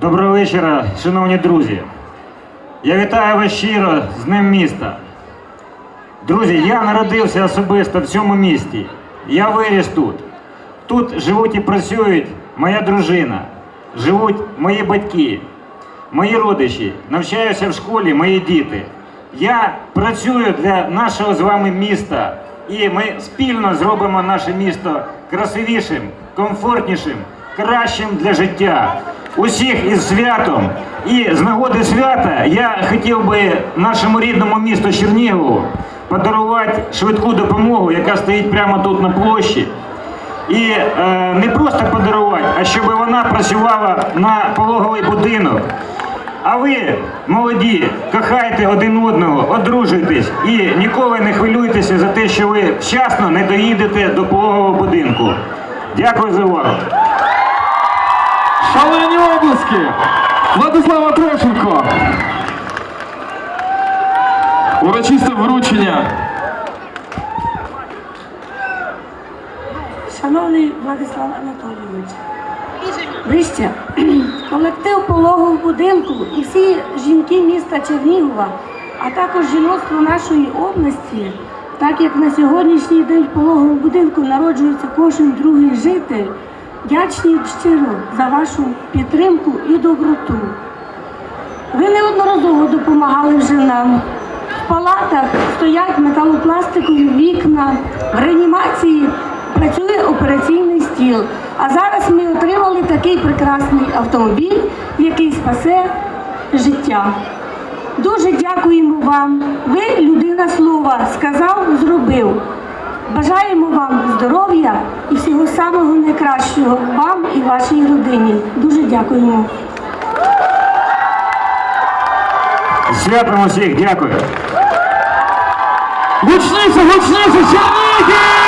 Доброго вечора, шановні друзі. Я вітаю вас щиро з Днем міста. Друзі, я народився особисто в цьому місті. Я виріс тут. Тут живуть і працюють моя дружина, живуть мої батьки, мої родичі, навчаються в школі мої діти. Я працюю для нашого з вами міста, і ми спільно зробимо наше місто красивішим, комфортнішим, кращим для життя. Усіх із святом. І з нагоди свята я хотів би нашому рідному місту Чернігову подарувати швидку допомогу, яка стоїть прямо тут на площі. І е, не просто подарувати, а щоб вона працювала на пологовий будинок. А ви, молоді, кохайте один одного, одружуйтесь і ніколи не хвилюйтеся за те, що ви вчасно не доїдете до пологового будинку. Дякую за увагу. Обласки! Владислава Трошенко! Урочисте вручення. Шановний Владислав Анатолійович, вище колектив пологового будинку і всі жінки міста Чернігова, а також жіноцтво нашої області, так як на сьогоднішній день в пологовому будинку народжується кожен другий житель, вдячні щиро за вашу підтримку і доброту. Ви неодноразово допомагали вже нам. В палатах стоять металопластикові вікна, в реанімації працює операційний стіл. А зараз ми отримали такий прекрасний автомобіль, який спасе життя. Дуже дякуємо вам. Ви людина слова, сказав, зробив. Бажаємо вам здоров'я і всього самого найкращого вам і вашій родині. Дуже дякуємо. Святом усіх, дякую. Гучніше, гучніше, Чернігів!